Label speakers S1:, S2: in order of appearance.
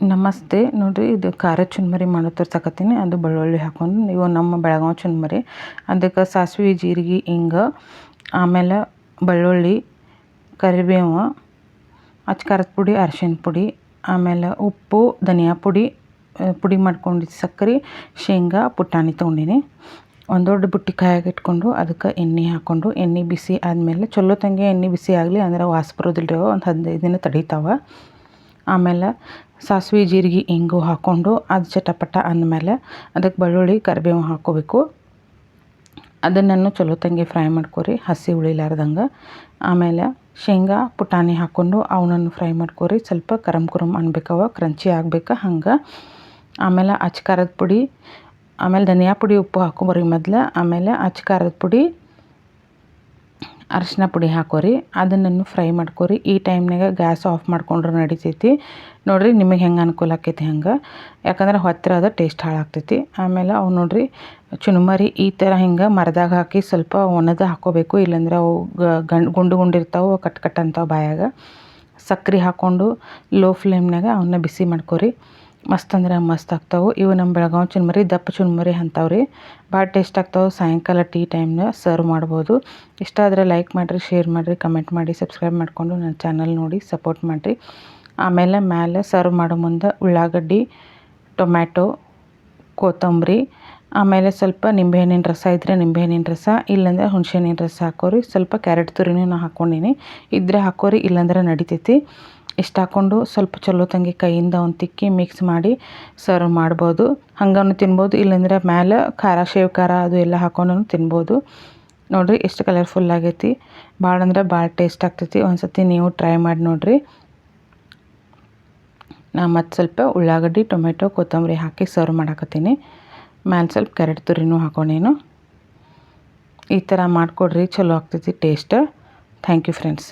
S1: ನಮಸ್ತೆ. ನೋಡಿರಿ, ಇದು ಖಾರ ಚುನ್ಮರಿ ಮಾಡೋ ತರ್ಸಕತ್ತೀನಿ. ಅದು ಬೆಳ್ಳುಳ್ಳಿ ಹಾಕೊಂಡು ನೀವು ನಮ್ಮ ಬೆಳಗಾವಿ ಚುನ್ಮರಿ. ಅದಕ್ಕೆ ಸಾಸಿವೆ, ಜೀರಿಗೆ, ಹಿಂಗ, ಆಮೇಲೆ ಬೆಳ್ಳುಳ್ಳಿ, ಕರಿಬೇವು, ಅಚ್ಚ ಖಾರದ ಪುಡಿ ಅರ್ಶಿಣ ಪುಡಿ, ಆಮೇಲೆ ಉಪ್ಪು, ಧನಿಯಾ ಪುಡಿ ಪುಡಿ ಮಾಡ್ಕೊಂಡಿದ್ದು ಸಕ್ಕರೆ, ಶೇಂಗಾ, ಪುಟಾಣಿ ತೊಗೊಂಡಿನಿ. ಒಂದು ದೊಡ್ಡ ಬುಟ್ಟಿ ಕಾಯಾಗಿ ಇಟ್ಕೊಂಡು ಅದಕ್ಕೆ ಎಣ್ಣೆ ಹಾಕ್ಕೊಂಡು ಎಣ್ಣೆ ಬಿಸಿ ಆದಮೇಲೆ ಚಲೋ ತಂಗಿ ಎಣ್ಣೆ ಬಿಸಿ ಆಗಲಿ ಅಂದ್ರೆ ವಾಸ ಬರೋದಿಲ್ಲ ರೀ ಒಂದು ಹದಿನೈದು ದಿನ ತಡೀತಾವೆ. ಆಮೇಲೆ ಸಾಸಿವೆ, ಜೀರಿಗೆ, ಇಂಗು ಹಾಕ್ಕೊಂಡು ಅದು ಚಟಪಟ ಅಂದಮೇಲೆ ಅದಕ್ಕೆ ಬೆಳ್ಳುಳ್ಳಿ ಕರಿಬೇವು ಹಾಕ್ಕೋಬೇಕು. ಅದನ್ನು ಚಲೋ ತಂಗಿ ಫ್ರೈ ಮಾಡ್ಕೊರಿ, ಹಸಿ ಉಳಿಲಾರ್ದಂಗೆ ಆಮೇಲೆ ಶೇಂಗಾ, ಪುಟಾಣಿ ಹಾಕ್ಕೊಂಡು ಅವನನ್ನು ಫ್ರೈ ಮಾಡ್ಕೊರಿ. ಸ್ವಲ್ಪ ಕರಮ್ ಕುರಮ್ ಅನ್ಬೇಕವ, ಕ್ರಂಚಿ ಆಗ್ಬೇಕು ಹಂಗೆ. ಆಮೇಲೆ ಅಚ್ಚ ಖಾರದ ಪುಡಿ, ಆಮೇಲೆ ಧನಿಯಾ ಪುಡಿ, ಉಪ್ಪು ಹಾಕೊಂಬರಿ ಮೊದ್ಲು. ಆಮೇಲೆ ಅಚ್ಚ ಖಾರದ ಪುಡಿ ಅರಿಶಿನ ಪುಡಿ ಹಾಕೋರಿ ಅದನ್ನು ಫ್ರೈ ಮಾಡ್ಕೊರಿ. ಈ ಟೈಮ್ನಾಗ ಗ್ಯಾಸ್ ಆಫ್ ಮಾಡ್ಕೊಂಡ್ರೆ ನಡಿತೈತಿ. ನೋಡಿರಿ ನಿಮಗೆ ಹೆಂಗೆ ಅನುಕೂಲ ಆಕೈತಿ ಹಂಗೆ. ಯಾಕಂದ್ರೆ ಹೊತ್ತಿರ ಅದು, ಟೇಸ್ಟ್ ಹಾಳಾಗ್ತೈತಿ. ಆಮೇಲೆ ಅವು ನೋಡಿರಿ, ಚುನುಮರಿ ಈ ಥರ ಹಿಂಗೆ ಮರದಾಗ ಹಾಕಿ ಸ್ವಲ್ಪ ಒಣದ ಹಾಕೋಬೇಕು. ಇಲ್ಲಾಂದ್ರೆ ಅವು ಗಂಡು, ಗುಂಡು ಗುಂಡಿರ್ತಾವೆ ಕಟ್ ಕಟ್ ಅಂತಾವೆ ಬಾಯಾಗ. ಸಕ್ಕರೆ ಹಾಕ್ಕೊಂಡು ಲೋ ಫ್ಲೇಮ್ನಾಗ ಅವನ್ನ ಬಿಸಿ ಮಾಡ್ಕೊರಿ. ಮಸ್ತ್ ಅಂದ್ರೆ ಮಸ್ತ್ ಆಗ್ತಾವೆ. ಇವು ನಮ್ಮ ಬೆಳಗಾವಿ ಚುನ್ಮರಿ ದಪ್ಪ ಚುನ್ಮರಿ ಅಂತಾವ್ರಿ ಭಾಳ ಟೇಸ್ಟ್ ಆಗ್ತಾವೆ. ಸಾಯಂಕಾಲ ಟೀ ಟೈಮ್ನಾಗ ಸರ್ವ್ ಮಾಡ್ಬೋದು. ಇಷ್ಟ ಆದರೆ ಲೈಕ್ ಮಾಡಿರಿ, ಶೇರ್ ಮಾಡಿರಿ, ಕಮೆಂಟ್ ಮಾಡಿ, ಸಬ್ಸ್ಕ್ರೈಬ್ ಮಾಡಿಕೊಂಡು ನನ್ನ ಚಾನಲ್ ನೋಡಿ ಸಪೋರ್ಟ್ ಮಾಡಿರಿ. ಆಮೇಲೆ ಮೇಲೆ ಸರ್ವ್ ಮಾಡೋ ಮುಂದೆ ಉಳ್ಳಾಗಡ್ಡಿ, ಟೊಮ್ಯಾಟೊ, ಕೊತ್ತಂಬರಿ, ಆಮೇಲೆ ಸ್ವಲ್ಪ ನಿಂಬೆಹಣ್ಣಿನ ರಸ ಇದ್ದರೆ ನಿಂಬೆಹಣ್ಣಿನ ರಸ, ಇಲ್ಲಾಂದ್ರೆ ಹುಣಸೆಹಣ್ಣಿನ ರಸ ಹಾಕೋರಿ. ಸ್ವಲ್ಪ ಕ್ಯಾರೆಟ್ ತುರಿನೂ ನಾನು ಹಾಕ್ಕೊಂಡಿನಿ ಇದ್ದರೆ ಹಾಕೋರಿ, ಇಲ್ಲಾಂದ್ರೆ ನಡಿತೈತಿ. ಇಷ್ಟು ಹಾಕ್ಕೊಂಡು ಸ್ವಲ್ಪ ಚಲೋ ತಂಗಿ ಕೈಯಿಂದ ಒಂದು ತಿಕ್ಕಿ ಮಿಕ್ಸ್ ಮಾಡಿ ಸರ್ವ್ ಮಾಡ್ಬೋದು. ಹಂಗನ್ನು ತಿನ್ಬೋದು, ಇಲ್ಲಂದ್ರೆ ಮೇಲೆ ಖಾರ, ಶೇವ್ ಖಾರ ಅದು ಎಲ್ಲ ಹಾಕೊಂಡು ತಿನ್ಬೋದು. ನೋಡಿರಿ, ಎಷ್ಟು ಕಲರ್ಫುಲ್ ಆಗೈತಿ. ಭಾಳ ಅಂದ್ರೆ ಭಾಳ ಟೇಸ್ಟ್ ಆಗ್ತೈತಿ. ಒಂದು ಸತಿ ನೀವು ಟ್ರೈ ಮಾಡಿ ನೋಡಿರಿ. ನಾ ಮತ್ತು ಸ್ವಲ್ಪ ಉಳ್ಳಾಗಡ್ಡಿ, ಟೊಮೆಟೊ, ಕೊತ್ತಂಬರಿ ಹಾಕಿ ಸರ್ವ್ ಮಾಡಾಕತ್ತೀನಿ. ಮ್ಯಾಲೆ ಸ್ವಲ್ಪ ಕ್ಯಾರೆಟ್ ತುರಿನೂ ಹಾಕೊಂಡೇನು. ಈ ಥರ ಮಾಡಿಕೊಡ್ರಿ, ಚಲೋ ಆಗ್ತೈತಿ ಟೇಸ್ಟ್ ಥ್ಯಾಂಕ್ ಯು ಫ್ರೆಂಡ್ಸ್